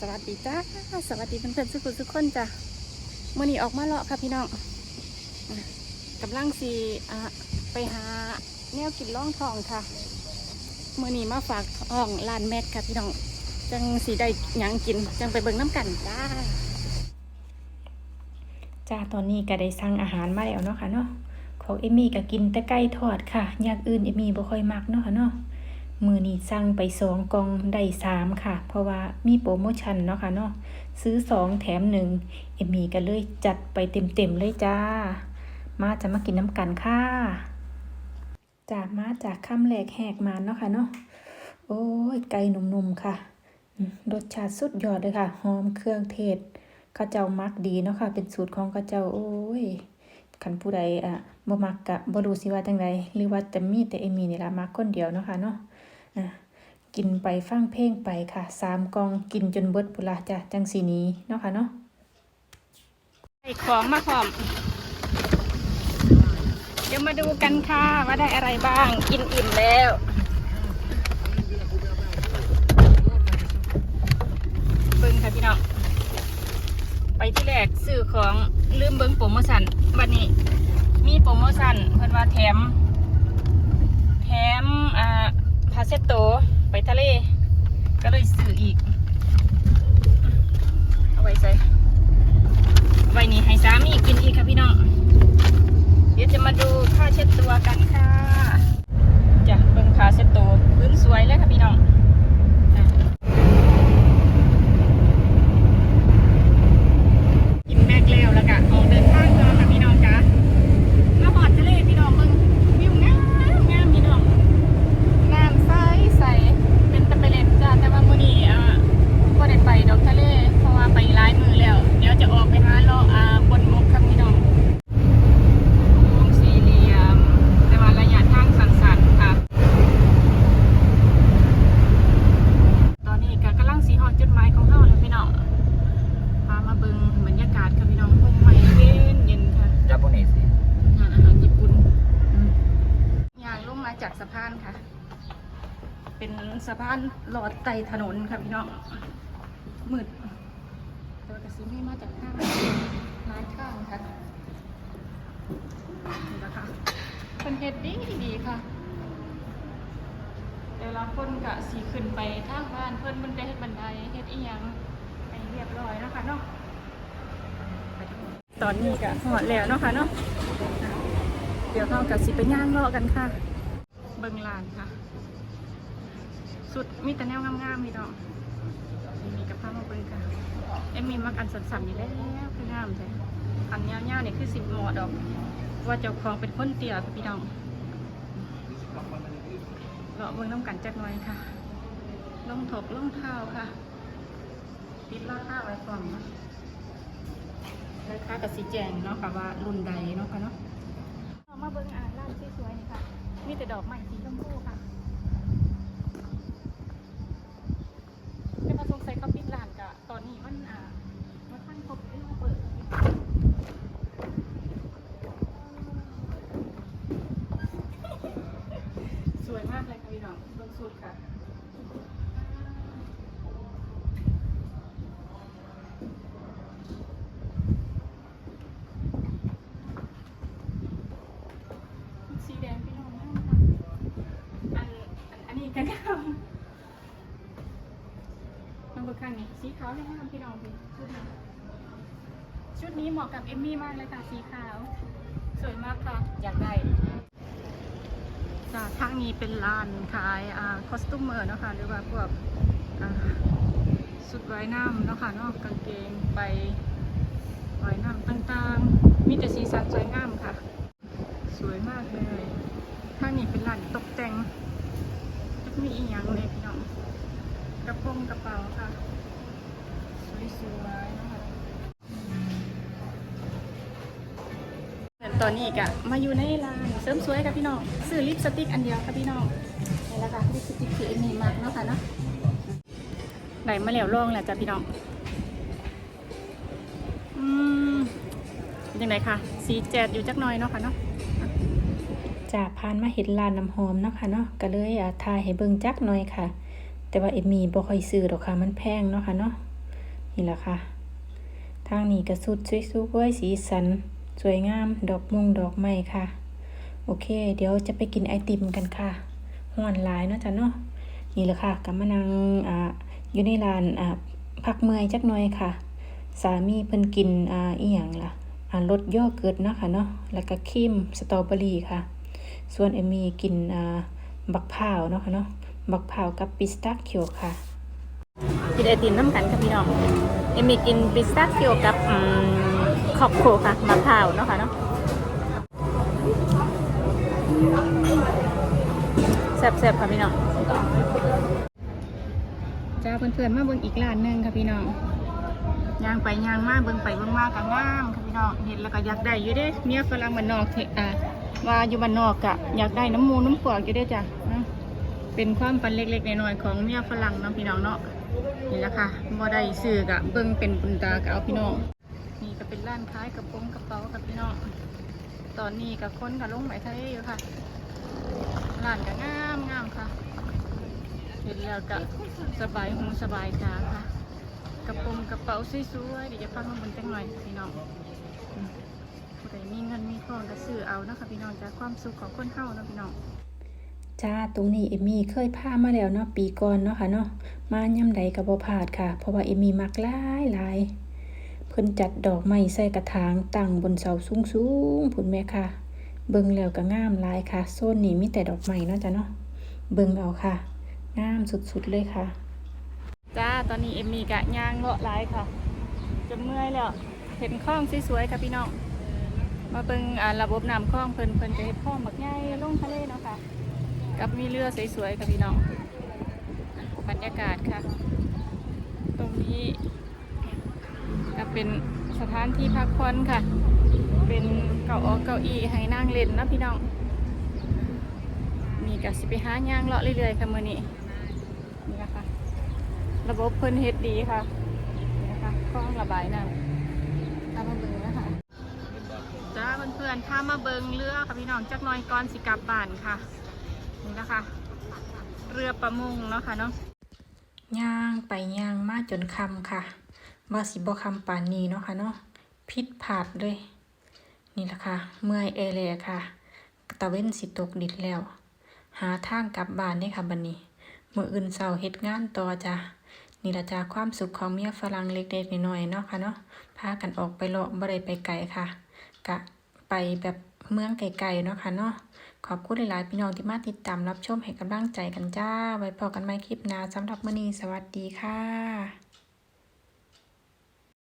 สวัสดีจ้าสวัสดีเพื่อนๆทุกคนทุกคนจ้ะมื่อนี้ออกมาเลาะค่ะพี่น้องกำลังสีไปหาแนวกินล่องทองค่ะมื่อนี้มาฝากอ่องลานแมทค่ะพี่น้องจังสีได้ยังกินจังไปเบิ่งน้ำกันจ้าจ้าตอนนี้ก็ได้สั่งอาหารมาแล้วเนาะค่ะเนาะของเอมี่ก็กินแต่ไก่ทอดค่ะอย่างอื่นเอมี่บ่ค่อยมักเนาะค่ะเนาะ มือนี้สั่งไปสองกล่องได้สามค่ะ เพราะว่ามีโปรโมชั่นเนาะค่ะเนาะซื้อสองแถมหนึ่งเอมี่ก็เลยจัดไปเต็มๆเลยจ้า มาจะมากินน้ำกันค่ะจากมาจากคำแหลกแหกมาเนาะค่ะเนาะโอ้ยไก่หนุ่มๆค่ะรสชาติสุดยอดเลยค่ะหอมเครื่องเทศข้าเจ้ามักดีเนาะค่ะ เป็นสูตรของข้าเจ้าโอ้ยคันผู้ใดอะบ่มักกะบ่รู้สิว่าจังไดหรือว่าแต่มีแต่เอมี่นี่ละมักคนเดียวเนาะค่ะเนาะ อะกินไปฟังเพลงไปค่ะสามกองกินจนเบิดพุนละจ้ะจังสีนี้เนาะค่ะเนาะใส่ของมาพร้อม เดี๋ยวมาดูกันค่ะว่าได้อะไรบ้าง กินอิ่มแล้วเบิ้งค่ะพี่น้องไปที่แรกซื้อของลืมเบิ้งโปรโมชั่นวันนี้ มีโปรโมชั่นเพิ่นว่าแถม แถมอ่า พาเซตโตไปทะเล ก็เลยซื้ออีก เอาไว้ใส่ ไว้นี่ให้สามีกินอีกค่ะพี่น้อง เดี๋ยวจะมาดูผ้าเช็ดตัวกันค่ะจ้ะเบิ่งผ้าเช็ดตัวพื้นสวยเลยค่ะพี่น้องอะกินแม็กแล้วแล้วก็ออกเดินทางต่อค่ะพี่น้องจ้ะมาหอดทะเลพี่น้องเบิ่งวิวงามงามพี่น้อง น้ำใสใสเป็นตะเปเล็ดจ้ะแต่ว่ามื้อนี้อ่าก็ได้ไปดอกทะเล เพราะว่าไปหลายมือแล้ว เดี๋ยวจะออกไปหาเลาะอ่าบนบกครับพี่น้องวงสี่เหลี่ยม แต่ว่าระยะทางสั้นๆค่ะ ตอนนี้ก็กำลังสีห อดจุดหมายของเฮาแล้วพี่น้องพามาเบิ่งบรรยากาศค่ะพี่น้องคงใหม่เย็นเย็นค่ะญี่ปนิสงานอาหารญี่ปุ่นยางลงมาจากสะพานค่ะ เป็นสะพานลอดไต่ถนนค่ะพี่น้องมืดตัวกระสีไม่มาจากข้างร้านข้างค่ะนี่และค่ะเป็นเฮ็ดดีดีค่ะ แต่ละคนกะสีขึ้นไปทางบ้านเพิ่นมันได้เฮ็ดบันไดเฮ็ดอีหยังให้เรียบร้อยเนาะคะเนาะตอนนี้กะหอดแล้วเนาะค่ะเนาะเดี๋ยวเรากับสิไปย่างเลาะกันค่ะ เบิงลานค่ะ สุดมีแต่แนวงามๆมีดอกมีกับผ้ามาเบิงค่ะเอ็มมีมักอันสันๆอยู่แล้วคืองามใช่อันยาวๆนี่คือสิบหมอดอก ว่าเจ้าของเป็นคนเตี่ยค่ะพี่น้อง เลาะเบิงน้ำกันจักหน่อยค่ะลงถกลงเท้าค่ะปิดล้อเท้าไว้ก่อนนะราคากับสีแจงเนาะค่ะว่ารุ่นใดเนาะค่ะเนาะมาเบิ่งอ่านร้านสวยๆนี่ค่ะ มีแต่ดอกไม้สีชมพูค่ะ สุดค่ะสีแดงพี่น้องมากค่ะอันอันอันนี้กันค่ะมาเบิกข้างนี้สีขาวให้ห้ามพี่น้องพี่ชุดนี้ชุดนี้เหมาะกับเอมมี่มากเลยค่ะสีขาว สวยมากค่ะ อยากได้ จาทางนี้เป็นร้านขายอ่าคอสตูมเมอร์นะคะหรือว่าพวกอ่าสุดไว่ายน้ำนะคะนาะกางเกงไปไว่ายน้ำต่างๆ มีแต่สีสันสวยงามค่ะ สวยมากเลยข้างนี้เป็นร้านตกแต่งจะมีอีกอย่างเลยพี่น้องกระโปรงกระเป๋าค่ะ ตอนนี้กะมาอยู่ในร้านเสริมสวยกับพี่น้องซื้อลิปสติกอันเดียวค่ะพี่น้องนี่แหละค่ะลิปสติกคือเอมี่มากเนาะค่ะเนาะไหนมาแล้วลองแหละจ้ะพี่น้องอืมยังไงคะสีแจดอยู่จักหน่อยเนาะค่ะเนาะจากพานมาเห็นร้านน้ำหอมเนาะค่ะเนาะก็เลยอะทายให้เบิ่งจักหน่อยค่ะ แต่ว่าเอมี่บ่ค่อยซื้อดอกค่ะมันแพงเนาะค่ะเนาะนี่แหละค่ะ ทางนี้ก็สุดสวยๆสีสัน สวยงาม ดอกมงดอกไม้ค่ะ โอเค เดี๋ยวจะไปกินไอติมกันค่ะห้วนหลายเนาะจ้ะเนาะนี่แหละค่ะกำมานังอ่าอยู่ในร้านอ่าพักเมื่อยจักหน่อยค่ะ สามีเพิ่นกินอ่าอีหยังล่ะอ่ารสโยเกิร์ตเนาะค่ะเนาะแล้วก็ครีมสตรอเบอรี่ค่ะ ส่วนเอมี่กินอ่าบักพร้าวเนาะค่ะเนาะบักพร้าวกับปิสตาชิโอค่ะกินไอติมน้ำกันค่ะพี่น้องเอมี่กินปิสตาชิโอกับอืม คอกโคค่ะมะพร้าวเนาะค่ะเนาะแซ่บๆค่ะพี่น้องจ้าเพื่อนๆมาเบิ่งอีกร้านหนึงค่ะพี่น้องย่างไปย่างมาเบิ่งไปเบิ่งมาก็งามค่ะพี่น้องเห็นแล้วก็อยากได้อยู่เด้เมียฝรั่งบ้านนอกที่อ่าว่าอยู่บ้านนอกกะอยากได้น้ำมูน้ำขวากอยู่เด้จ้ะนะเป็นความฝันเล็กๆน้อยๆของเมียฝรั่งเนาะพี่น้องเนาะนี่แหละค่ะบ่ได้ซื้อกะเบิ่งเป็นปุญตากะเอาพี่น้องนี่ก็ เป็นร้านขายกระโปรงกระเป๋าค่ะพี่น้อง ตอนนี้กับคนกับลงไหมทะเลอยู่ค่ะ ร้านก็งามงามค่ะ เห็นแล้วก็สบายหูสบายตาค่ะ กระโปรงกระเป๋าสวยๆเดี๋ยวจะฟังข้าบนจังหน่อยพี่น้องอืมผู้ใดมีเงินมีทองก็ซื้อเอานะคะพี่น้องจากความสุขของคนเฮานะพี่น้องจ้าตรงนี้เอมี่เคยพามาแล้วเนาะปีก่อนเนาะค่ะเนาะมาย่ำใดกับบ่พลาดค่ะ เพราะว่าเอมี่มักหลายหลาย พิ่นจัดดอกไม้ใส่กระถางตั้งบนเสาสูงๆพุ่นแม่ค่ะ เบิ่งแล้วก็งามหลายค่ะโซนนี้มีแต่ดอกไม้เนาะจ้ะเนาะเบิ่งเอาค่ะ งามสุดๆเลยค่ะ จ้าตอนนี้เอ็มมี่กะย่างเลาะหลายค่ะจนเมื่อยแล้วเห็นคลองสวยๆค่ะพี่น้องมาเบิ่งอ่าระบบน้ำคลองเพิ่นเพิ่นจะเฮ็ดคลองบักใหญ่ลงทะเลเนาะค่ะ กับมีเรือสวยๆค่ะพี่น้องบรรยากาศค่ะ ตรงนี้ เป็นสถานที่พักผ่อนค่ะ เป็นเก้าออกเก้าอี้ให้นั่งเล่นนะพี่น้องมีกสิไปหาย่างเลาะเรื่อยๆค่ะมื้อนี้นี่นะคะระบบเพิ่นเฮ็ดดีค่ะนี่นะคะคลองระบายน้ำตามมาเบิงนะคะจ้าเพื่อนๆถ้ามาเบิงเรือค่ะพี่น้องจักน้อยก่อนสิกลับบ้านค่ะนี่นะคะ เรือประมงเนาะค่ะเนาะย่างไปย่างมาจนคำค่ะ ว่าสิบ่คำป่านนี้เนาะค่ะเนาะพิษผาดเลย นี่แหละค่ะ เมื่อยเอแลค่ะ ตะเว้นสิตกดิดแล้ว หาทางกลับบ้านได้ค่ะบันนี้มื้ออื่นเช้าเฮ็ดงานต่อจ้ะนี่ละจ้าความสุขของเมียฝรั่งเล็กๆน้อยๆเนาะค่ะเนาะพากันออกไปเลาะบ่ได้ไปไกลค่ะ กะไปแบบเมืองไกลๆเนาะค่ะเนาะขอบคุณหลายๆพี่น้องที่มาติดตามรับชมให้กำลังใจกันจ้า ไว้พอกันใหม่คลิปหน้าสำหรับมื้อนี้สวัสดีค่ะ